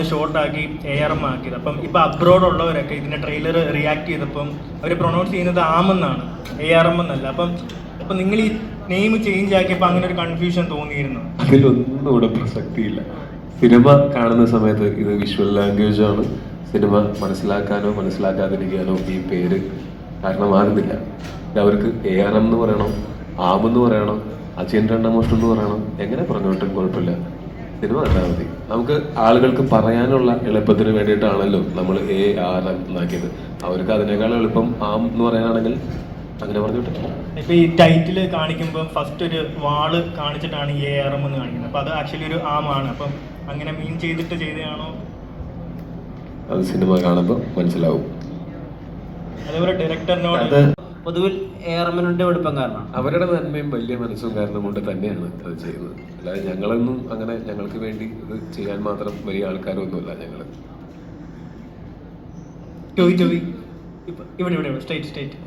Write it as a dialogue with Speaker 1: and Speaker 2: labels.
Speaker 1: ആണ് ഷോർട്ടാക്കി A R M ആക്കിയത്. അപ്പം ഇപ്പൊ അബ്രോഡ് ഉള്ളവരൊക്കെ ഇതിന്റെ ട്രെയിലർ റിയാക്ട് ചെയ്തപ്പം അവർ പ്രൊണൗൺസ് ചെയ്യുന്നത് ആമെന്നാണ്. എ ആർ എം എന്നല്ല. അപ്പം അപ്പൊ നിങ്ങൾ ഈ നെയിം ചേഞ്ച് ആക്കിയപ്പോൾ അങ്ങനെ ഒരു കൺഫ്യൂഷൻ തോന്നിയിരുന്നു.
Speaker 2: അതിലൊന്നും ഇവിടെ പ്രസക്തിയില്ല. സിനിമ കാണുന്ന സമയത്ത് ഇത് വിഷ്വൽ ലാംഗ്വേജ് ആണ്. സിനിമ മനസ്സിലാക്കാനോ മനസ്സിലാക്കാതിരിക്കാനോ ഈ പേര് കാരണമാകുന്നില്ല. അവർക്ക് എ ആർ എം എന്ന് പറയണം ആമെന്ന് പറയണം പറയണോ രണ്ടാം മോഷ്ടം എന്ന് പറയണം എങ്ങനെ പറഞ്ഞോട്ടും കുഴപ്പമില്ല. സിനിമ കണ്ടാൽ മതി. നമുക്ക് ആളുകൾക്ക് പറയാനുള്ള എളുപ്പത്തിന് വേണ്ടിയിട്ടാണല്ലോ നമ്മൾ എ ആർ എന്നാക്കിയത്. അവർക്ക് അതിനേക്കാൾ എളുപ്പം ആം എന്ന് പറയാനാണെങ്കിൽ അങ്ങനെ പറഞ്ഞോട്ടെ
Speaker 1: ഇപ്പൊ ഈ ടൈറ്റിൽ കാണിക്കുമ്പോൾ ഫസ്റ്റ് ഒരു വാൾ കാണിച്ചിട്ടാണ് എ ആർ എം എന്ന് കാണിക്കുന്നത്. അപ്പൊ അത് ആക്ച്വലി ഒരു ആം ആണ്. അപ്പം അങ്ങനെ മീൻ ചെയ്തിട്ട് ചെയ്തതാണോ?
Speaker 2: അത് സിനിമ കാണുമ്പോൾ മനസ്സിലാവും.
Speaker 1: അതേപോലെ ഡയറക്ടറിനോട്
Speaker 3: പൊതുവിൽ ഏറമനുണ്ട് വെളുപ്പം കാരണം.
Speaker 2: അവരുടെ നന്മയും വലിയ മനസ്സും കാരണം കൊണ്ട് തന്നെയാണ് അത് ചെയ്യുന്നത്. അല്ലാതെ ഞങ്ങളൊന്നും അങ്ങനെ ഞങ്ങൾക്ക് വേണ്ടി ഇത് ചെയ്യാൻ മാത്രം വലിയ ആൾക്കാരൊന്നുമല്ല ഞങ്ങൾ
Speaker 1: ടോയ് ടോയ് ഇവിടെ ഇവിടെ സ്റ്റേറ്റ് സ്റ്റേറ്റ്